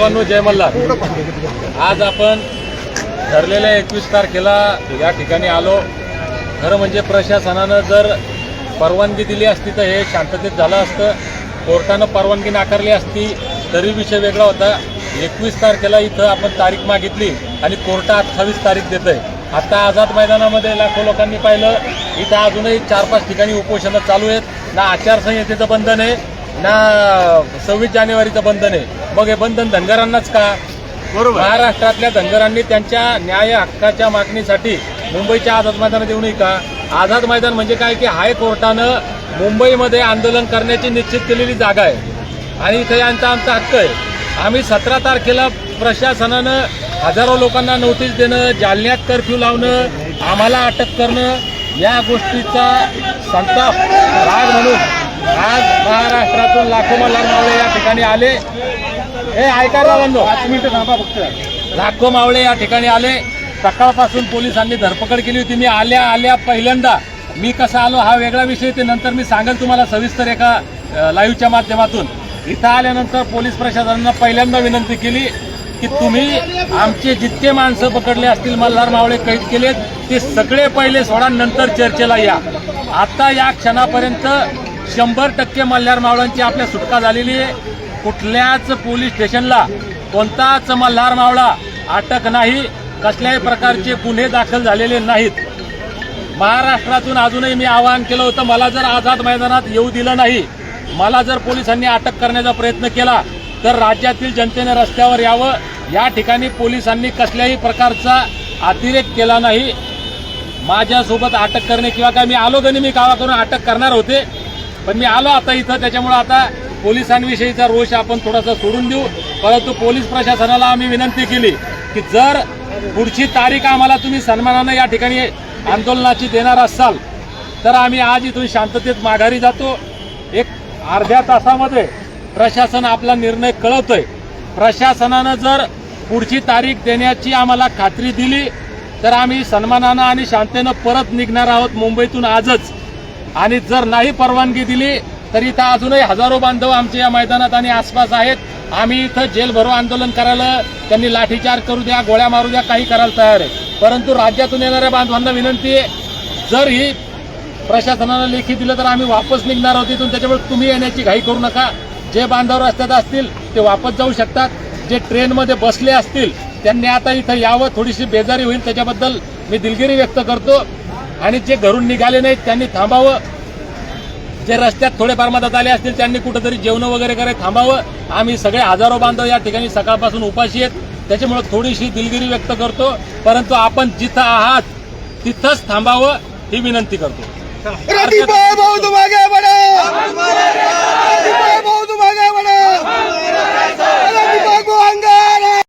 बांधवांनो जय मल्हार. आज आपण ठरलेल्या एकवीस तारखेला या ठिकाणी आलो. खरं म्हणजे प्रशासनानं जर परवानगी दिली असती तर हे शांततेत झालं असतं. कोर्टानं परवानगी नाकारली असती तरी विषय वेगळा होता. एकवीस तारखेला इथं आपण तारीख मागितली आणि कोर्ट अठ्ठावीस तारीख देत आहे आता आझाद मैदानामध्ये लाखो लोकांनी पाहिलं. इथं अजूनही चार पाच ठिकाणी उपोषणं चालू आहेत. ना आचारसंहितेचं बंधन आहे ना सव्वीस जानेवारीचं बंधन आहे. मग हे बंधन धनगरांनाच का? बरोबर. महाराष्ट्रातल्या धनगरांनी त्यांच्या न्याय हक्काच्या मागणीसाठी मुंबईच्या आझाद मैदानात येऊ नये का? आझाद मैदान म्हणजे काय की हायकोर्टानं मुंबईमध्ये आंदोलन करण्याची निश्चित केलेली जागा आहे. आणि इथे यांचा आमचा हक्क आहे. आम्ही सतरा तारखेला प्रशासनानं हजारो लोकांना नोटीस देणं जालन्यात कर्फ्यू लावणं आम्हाला अटक करणं या गोष्टीचा संताप राग म्हणून आज महाराष्ट्रातून लाखो मल्हार मावळे या ठिकाणी आले. हे ऐका रावांनो पाच मिनिटं थांबा फक्त. लाखो मावळे या ठिकाणी आले. सकाळपासून पोलिसांनी धरपकड केली होती. मी आल्या आल्या पहिल्यांदा. मी कसा आलो हा वेगळा विषय. ते नंतर मी सांगेल तुम्हाला सविस्तर एका लाईव्हच्या माध्यमातून. इथं आल्यानंतर पोलीस प्रशासनानं पहिल्यांदा विनंती केली की तुम्ही आमचे जितके माणसं पकडले असतील मल्हार मावळे कैद केलेत ते सगळे पहिले सोडा नंतर चर्चेला या. आता या क्षणापर्यंत शंभर टक्के मल्हार मावळांची आपल्या सुटका झालेली आहे. कुठल्याच पोलीस स्टेशनला कोणताच मल्हार मावळा अटक नाही कसल्याही प्रकारचे गुन्हे दाखल झालेले नाहीत. महाराष्ट्रातून अजूनही मी आवाहन केलं होतं मला जर आझाद मैदानात येऊ दिलं नाही मला जर पोलिसांनी अटक करण्याचा प्रयत्न केला तर राज्यातील जनतेने रस्त्यावर यावं. या ठिकाणी पोलिसांनी कसल्याही प्रकारचा अतिरेक केला नाही. माझ्यासोबत अटक करणे किंवा काय मी आलो गणी मी गावाकडून अटक करणार होते पण मी आलो आता इथं त्याच्यामुळं आता पोलिसांविषयीचा रोष आपण थोडासा सोडून देऊ. परंतु पोलीस प्रशासनाला आम्ही विनंती केली की जर पुढची तारीख आम्हाला तुम्ही सन्मानानं या ठिकाणी आंदोलनाची देणार असाल तर आम्ही आज इथून शांततेत माघारी जातो. एक अर्ध्या तासामध्ये प्रशासन आपला निर्णय कळवतोय. प्रशासनानं जर पुढची तारीख देण्याची आम्हाला खात्री दिली तर आम्ही सन्मानानं आणि शांतेनं परत निघणार आहोत मुंबईतून आजच. आणि जर नाही परवानगी दिली तर इथं अजूनही हजारो बांधव आमचे या मैदानात आणि आसपास आहेत. आम्ही इथं जेल भरो आंदोलन करायला त्यांनी लाठीचार्ज करू द्या गोळ्या मारू द्या काही करायला तयार आहे. परंतु राज्यातून येणाऱ्या बांधवांना विनंती आहे जर ही प्रशासनानं लेखी दिलं तर आम्ही वापस निघणार आहोत इथून. त्याच्यामुळे तुम्ही येण्याची घाई करू नका. जे बांधव रस्त्यात असतील ते वापस जाऊ शकतात. जे ट्रेनमध्ये बसले असतील त्यांनी आता इथं यावं थोडीशी बेजारी होईल. त्याच्याबद्दल मी दिलगिरी व्यक्त करतो. आणि जे घरून निघाले नाहीत त्यांनी थांबावं. जे रस्त्यात थोडेफार मदत आले असतील त्यांनी कुठंतरी जेवण वगैरे करे थांबावं. आम्ही सगळे हजारो बांधव या ठिकाणी सकाळपासून उपाशी आहेत. त्याच्यामुळे थोडीशी दिलगिरी व्यक्त करतो. परंतु आपण जिथं आहात तिथंच थांबावं ही विनंती करतो.